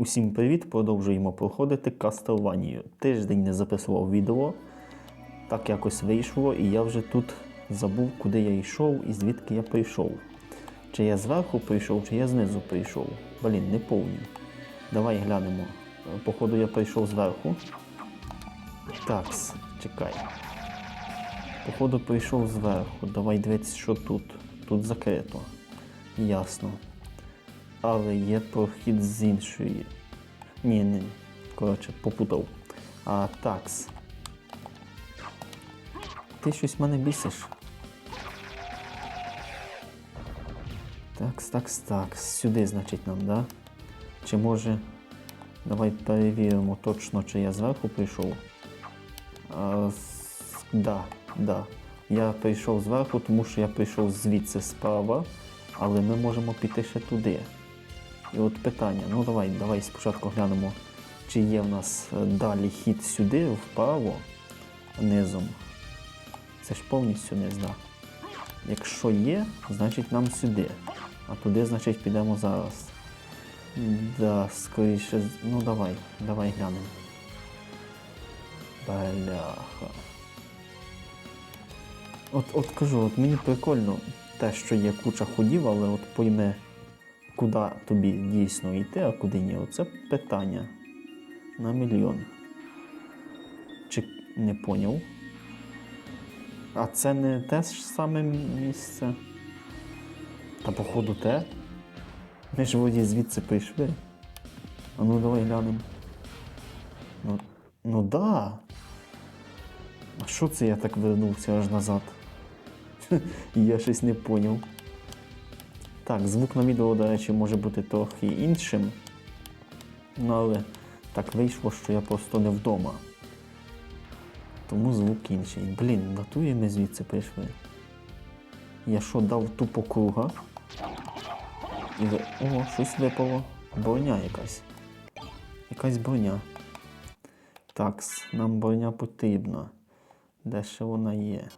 Усім привіт! Продовжуємо проходити Castlevania. Тиждень не записував відео. Так якось вийшло, і я вже тут забув, куди я йшов і звідки я прийшов. Чи я зверху прийшов, чи я знизу прийшов. Блін, не повні. Давай глянемо. Походу я прийшов зверху. Такс, чекай. Походу прийшов зверху. Давай дивитися, що тут. Тут закрито. Ясно. Але є прохід з іншої. Ні, ні. Коротше, попутав. А такс. Ти щось мене бісиш. Такс, такс, такс. Сюди, значить, нам, да? Чи може. Давай перевіримо точно, чи я зверху прийшов. А, с- да, да. Я прийшов зверху, тому що я прийшов звідси справа, але ми можемо піти ще туди. І от питання, ну давай, давай спочатку глянемо, чи є в нас е, далі хід сюди, вправо, низом. Це ж повністю низ, да. Якщо є, значить нам сюди. А туди, значить, підемо зараз. Да, скоріше, ну давай, давай глянемо. Бляха. От, от кажу, от мені прикольно те, що є куча ходів, але от пойме, куди тобі дійсно йти, а куди ні. Оце питання на мільйон. Чи не поняв? А це не те ж саме місце? Та походу те. Ми ж воді звідси прийшли. А ну давай глянемо. Ну, ну да. А що це я так вернувся аж назад? я щось не поняв. Так, звук на відео, до речі, може бути трохи іншим. Ну, але так вийшло, що я просто не вдома. Тому звук інший. Блін, натує ми звідси прийшли. Я що, дав тупо круга? І ви... О, щось випало. Броня якась. Якась броня. Так, нам броня потрібна. Де ще вона є?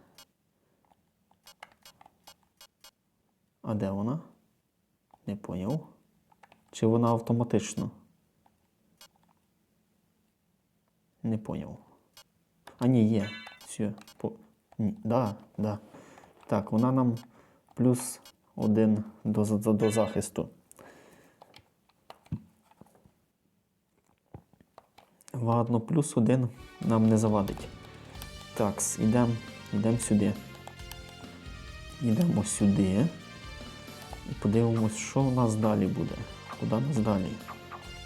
А де вона? Не поняв. Чи вона автоматично? Не поняв. А ні, є. Все. По... Ні. Да, да. Так, вона нам плюс один до, до, до захисту. Ладно, плюс один нам не завадить. Так, йдемо йдем сюди. Йдемо сюди. І подивимось, що в нас далі буде. Куди нас далі?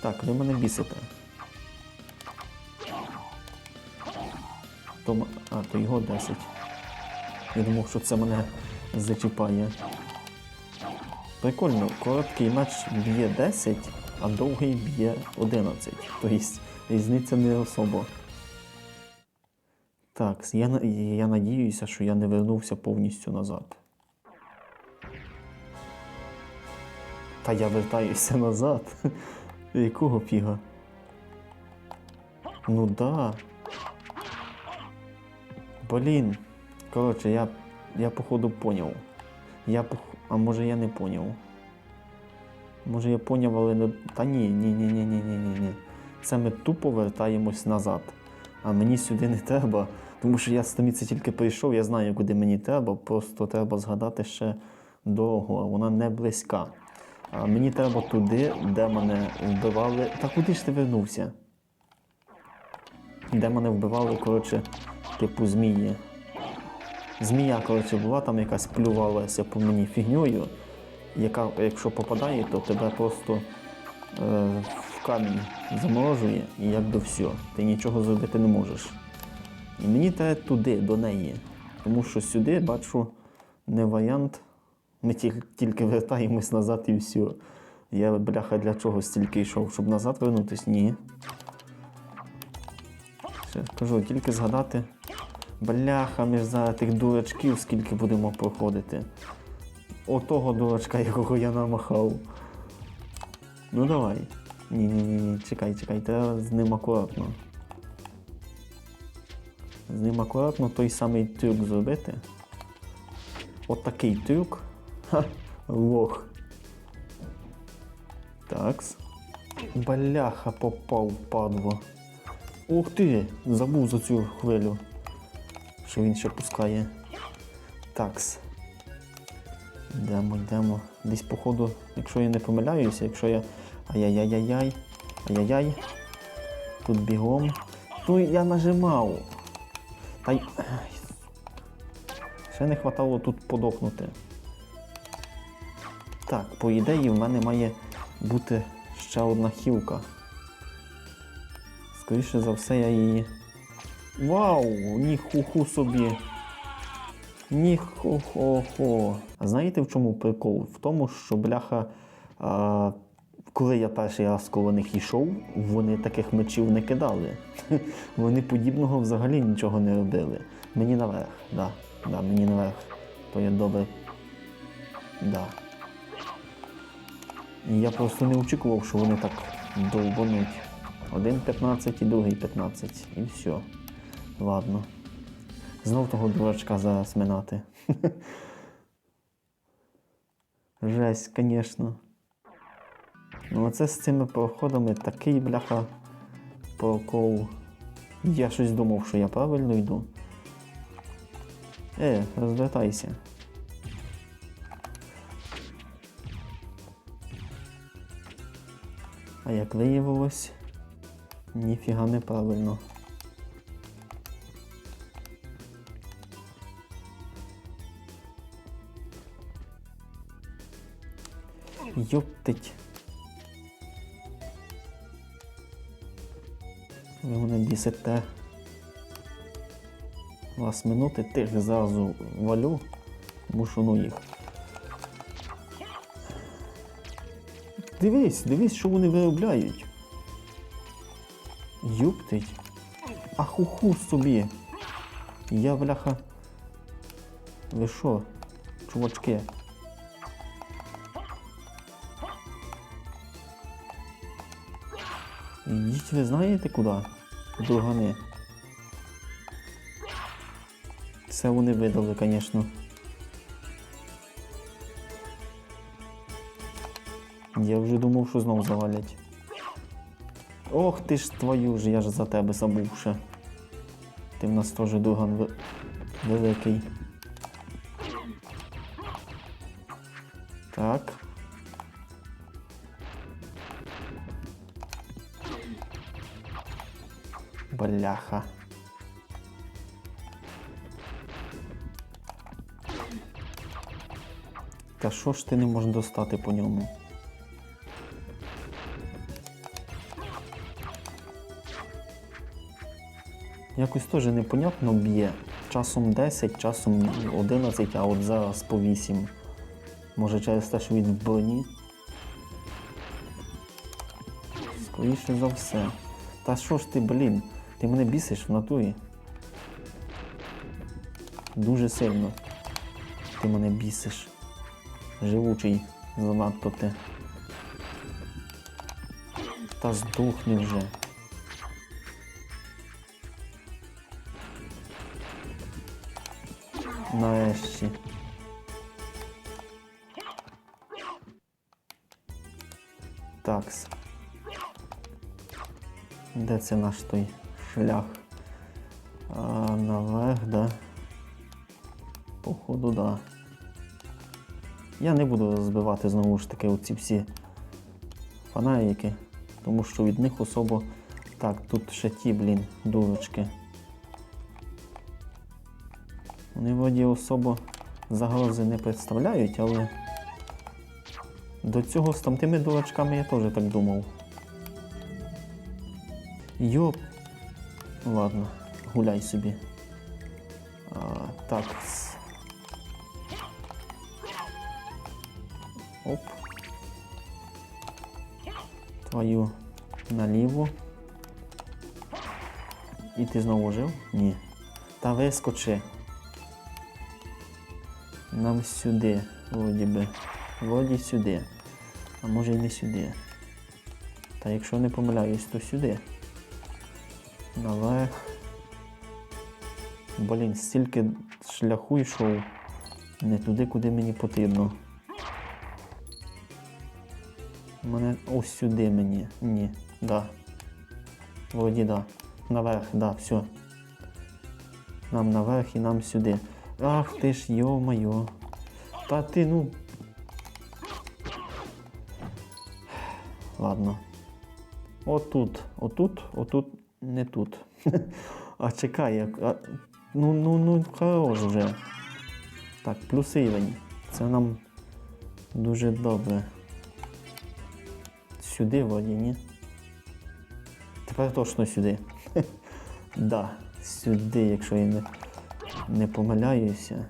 Так, ви мене бісите. То, а, то його 10. Я думав, що це мене зачіпає. Прикольно, короткий меч б'є 10, а довгий б'є 11. Тобто різниця не особо. Так, я, я надіюся, що я не вернувся повністю назад. Та я вертаюся назад. Якого фіга? Ну да. Блін. Коротше, я, я походу поняв. Я пох... А може я не поняв. Може я поняв, але не. Та ні, ні, ні, ні, ні, ні, ні, ні. Це ми тупо вертаємось назад. А мені сюди не треба, тому що я з Томіці тільки прийшов, я знаю, куди мені треба, просто треба згадати ще дорогу, а вона не близька. А мені треба туди, де мене вбивали. Та куди ж ти вернувся? Де мене вбивали, коротше, типу змії. Змія, коротше, була там якась плювалася по мені фігньою, яка, якщо попадає, то тебе просто е, в камінь заморожує і якби все. Ти нічого зробити не можеш. І мені треба туди, до неї. Тому що сюди, бачу, не варіант. Ми тільки, вертаємось назад і все. Я, бляха, для чого стільки йшов, щоб назад вернутись? Ні. Ще кажу, тільки згадати. Бляха, ми ж зараз тих дурачків скільки будемо проходити. Отого дурачка, якого я намахав. Ну давай. Ні-ні-ні, ні, чекай, чекай, треба з ним акуратно. З ним акуратно той самий трюк зробити. От трюк. Лох. Такс. Баляха попав, падло. Ух ти! Забув за цю хвилю. Що він ще пускає. Такс. Йдемо, йдемо. Десь, походу, якщо я не помиляюся, якщо я. Ай-яй-яй-яй-яй. Ай-яй-яй. Тут бігом. Ну я нажимав. Та й. Ще не хватало тут подохнути. Так, по ідеї в мене має бути ще одна хілка. Скоріше за все я її. Вау! Ніхуху собі! Ніхо-хо-хо. А знаєте в чому прикол? В тому, що бляха. А, коли я перший раз коло них йшов, вони таких мечів не кидали. Вони подібного взагалі нічого не робили. Мені наверх, да, да, мені наверх. То є добре. Да. Я просто не очікував, що вони так довбануть. Один 15 і другий 15. І все. Ладно. Знов того дурачка зараз минати. Жесть, звісно. Ну оце з цими проходами такий бляха прокол. Я щось думав, що я правильно йду. Е, розвертайся. А як виявилось, ніфіга неправильно. Йоптить. Ви мене бісите. Вас минути тих зразу валю, мушу ну їх. Дивись, дивись, що вони виробляють. Юптить. А собі. Я бляха. Ви що, чувачки? Ідіть ви знаєте куди? Другани. Це вони видали, звісно. Я вже думав, що знов завалять. Ох ти ж твою ж, я ж за тебе забувши. Ти в нас теж дуган великий. Так. Бляха. Та що ж ти не можеш достати по ньому? Якось теж непонятно б'є. Часом 10, часом 11, а от зараз по 8. Може через те, що він в броні. Скоріше за все. Та що ж ти, блін? Ти мене бісиш в натурі. Дуже сильно. Ти мене бісиш. Живучий занадто ти. Та здохни вже. Нарешті. Такс. Де це наш той шлях? А, наверх, да? Походу, да. Я не буду збивати знову ж таки оці всі фонарики, тому що від них особо. Так, тут ще ті, блін, дурочки. Вони вроді особо загрози не представляють, але до цього з тамтими дурачками я теж так думав. Йоп. Ладно, гуляй собі. А, так. Оп. Твою наліво. І ти знову жив? Ні. Та вискочи. Нам сюди, вроді би. Вроді сюди. А може й не сюди. Та якщо не помиляюсь, то сюди. Наверх. Блін, стільки шляху йшов. Не туди, куди мені потрібно. Мене ось сюди мені. Ні. Да. Вроді да. Наверх, да, все. Нам наверх і нам сюди. Ах ти ж, йо-моє. Та ти, ну. Ладно. Отут, отут, отут, не тут. А чекай, як. А, ну, ну, ну, хорош вже. Так, плюс рівень. Це нам дуже добре. Сюди вроді, ні? Тепер точно сюди. да, сюди, якщо я не, не помиляюся.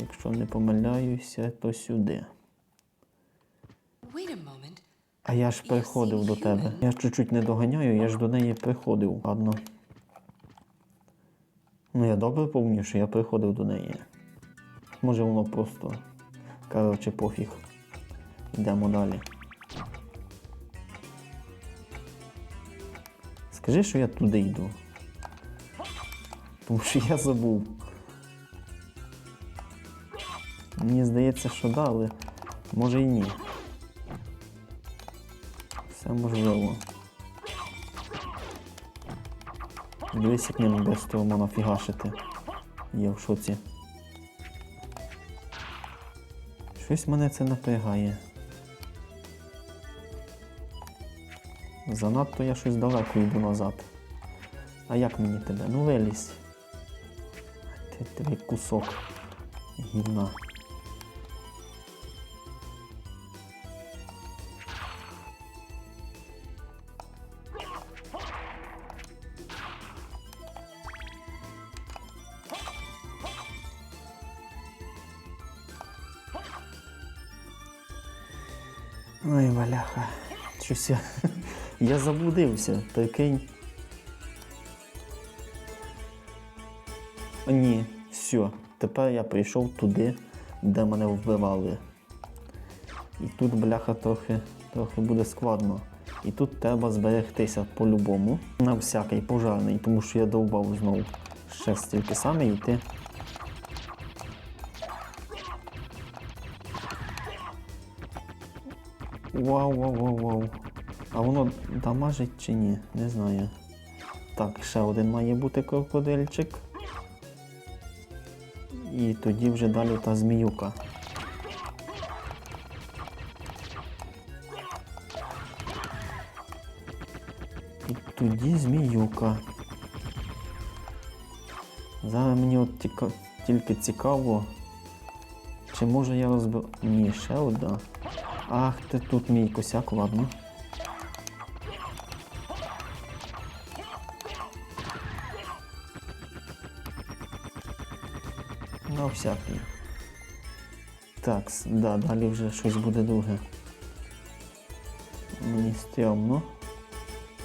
Якщо не помиляюся, то сюди. А я ж приходив до тебе. Я ж чуть-чуть не доганяю, я ж до неї приходив. Ладно. Ну я добре пам'ятаю, що я приходив до неї. Може воно просто. Коротше, пофіг. Йдемо далі. Скажи, що я туди йду. Тому що я забув. Мені здається, що да, але може і ні. Все можливо. Дивись, як ним без того можна фігашити. Я в шоці. Щось мене це напрягає. Занадто я щось далеко йду назад. А як мені тебе? Ну вилізь. Ти твій кусок гівна. Ой, валяха. Щось я. Я заблудився, прикинь. Ні, все. Тепер я прийшов туди, де мене вбивали. І тут, бляха, трохи, трохи буде складно. І тут треба зберегтися по-любому. На всякий пожарний, тому що я довбав знову ще стільки саме йти. Вау, вау, вау, вау. А воно дамажить чи ні? Не знаю. Так, ще один має бути крокодильчик. І тоді вже далі та зміюка. І тоді зміюка. Зараз мені от тіка- тільки цікаво, чи може я розбив. Ні, ще одна. Ах, ти тут мій косяк, ладно. Всякий. Так, да, далі вже щось буде друге. Мені стрьомно.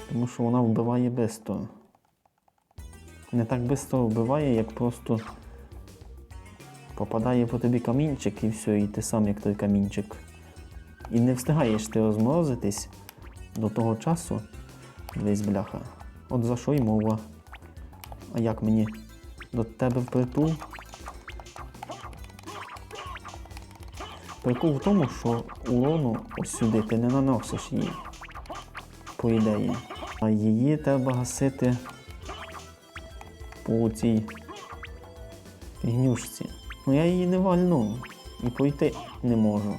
Тому що вона вбиває бисто. Не так бисто вбиває, як просто попадає по тобі камінчик і все, і ти сам як той камінчик. І не встигаєш ти розморозитись до того часу. Дивись, бляха. От за що й мова. А як мені до тебе впритул? Прикол в тому, що урону ось сюди ти не наносиш її. По ідеї. А її треба гасити по цій фігнюшці. Ну я її не вальну і пройти не можу.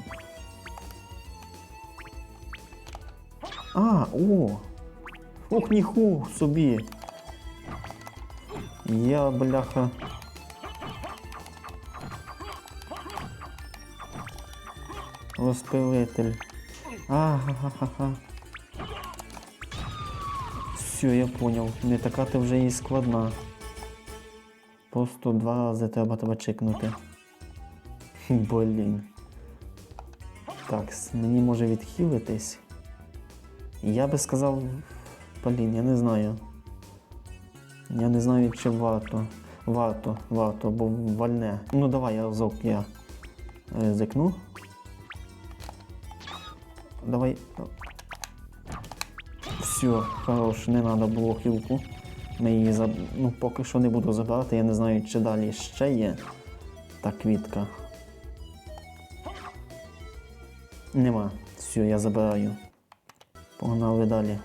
А, о! Ох, ніху собі. Я, бляха. Розпилитель. Ага-ха-ха-ха. Все, я поняв. Не така ти вже і складна. Просто два рази треба тебе чекнути. Блін. Так, мені може відхилитись. Я би сказав. Блін, я не знаю. Я не знаю, чи варто. Варто, варто, бо вальне. Ну давай я разок я ризикну. Давай. Все, хорош, не треба було хілку. Ми її заб... ну, поки що не буду забирати, я не знаю, чи далі ще є. Та квітка. Нема. Все, я забираю. Погнали далі.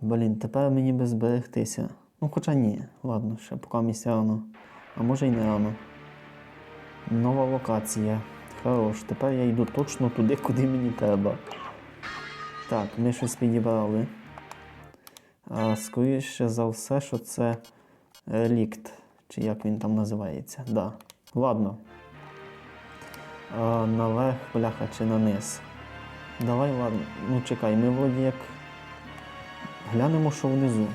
Блін, тепер мені би зберегтися. Ну, хоча ні. Ладно, ще поки місця рано. А може й не рано. Нова локація. Хорош. Тепер я йду точно туди, куди мені треба. Так, ми щось підібрали. А, скоріше за все, що це релікт. Чи як він там називається. Да. Ладно. Наверх, бляха, чи на низ. Давай, ладно. Ну чекай, ми вроді як глянемо, що внизу.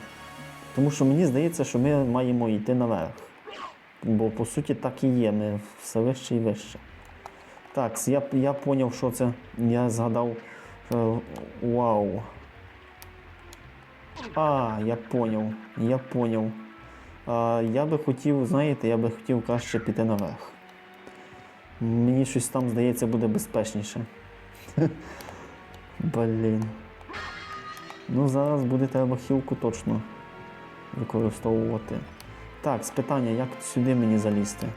Тому що мені здається, що ми маємо йти наверх. Бо по суті так і є, ми все вище і вище. Так, я, я поняв, що це. Я згадав. Що... Вау. А, я поняв. Я поняв. А, я би хотів, знаєте, я би хотів краще піти наверх. Мені щось там, здається, буде безпечніше. Блін. Ну, зараз буде треба хілку точно використовувати. Так, з питання, як сюди мені залізти?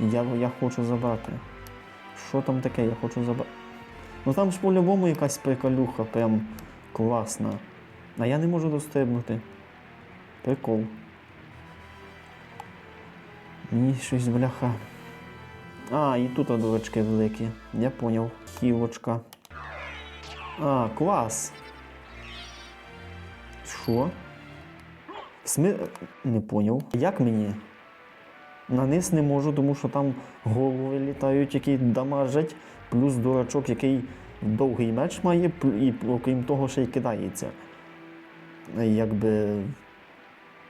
Я, я хочу забрати. Що там таке? Я хочу забрати. Ну там ж по-любому якась приколюха, прям класна. А я не можу дострибнути. Прикол. Мені щось бляха. А, і тут дурачки великі. Я поняв. Хілочка. А, клас. Що? Сми... Не поняв. Як мені? На низ не можу, тому що там голови літають, які дамажать, плюс дурачок, який довгий меч має, і окрім того, ще й кидається. Якби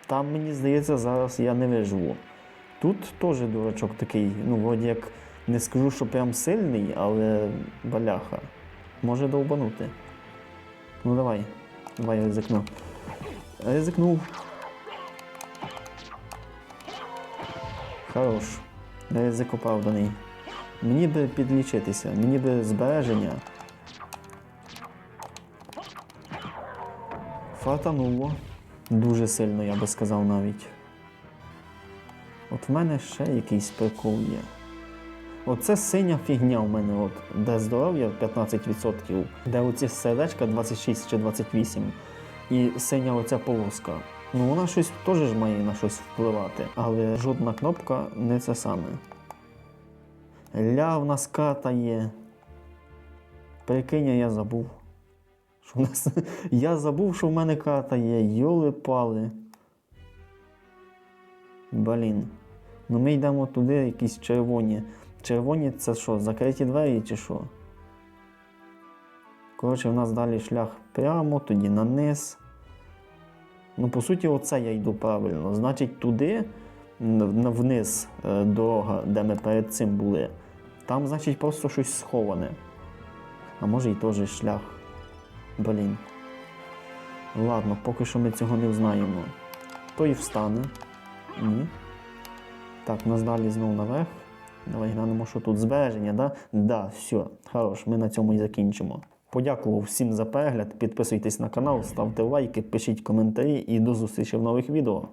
там, мені здається, зараз я не виживу. Тут теж дурачок такий, ну, вроді як не скажу, що прям сильний, але баляха. Може довбанути. Ну давай, давай ризикну. Ризикнув. Хорош. Ризик оправданий. Мені би підлічитися, мені би збереження. Фатануло. Дуже сильно, я би сказав навіть. От в мене ще якийсь прикол є. Оце синя фігня в мене, от, де здоров'я 15%, де оці сердечка 26 чи 28, і синя оця полоска. Ну вона щось теж ж має на щось впливати, але жодна кнопка не це саме. Ля в нас карта є. Прикинь, я забув. Що в нас... Я забув, що в мене карта є. Йоли пали. Блін. Ну ми йдемо туди, якісь червоні. Червоні це що, закриті двері чи що? Коротше, в нас далі шлях прямо, тоді на низ. Ну, по суті, оце я йду правильно. Значить, туди, вниз е, дорога, де ми перед цим були. Там, значить, просто щось сховане. А може і теж шлях. Блін. Ладно, поки що ми цього не знаємо. Той встане. Ні. Так, нас далі знову наверх. Давай глянемо, що тут збереження, да? Да, все, хорош, ми на цьому і закінчимо. Подякував всім за перегляд. Підписуйтесь на канал, ставте лайки, пишіть коментарі і до зустрічі в нових відео.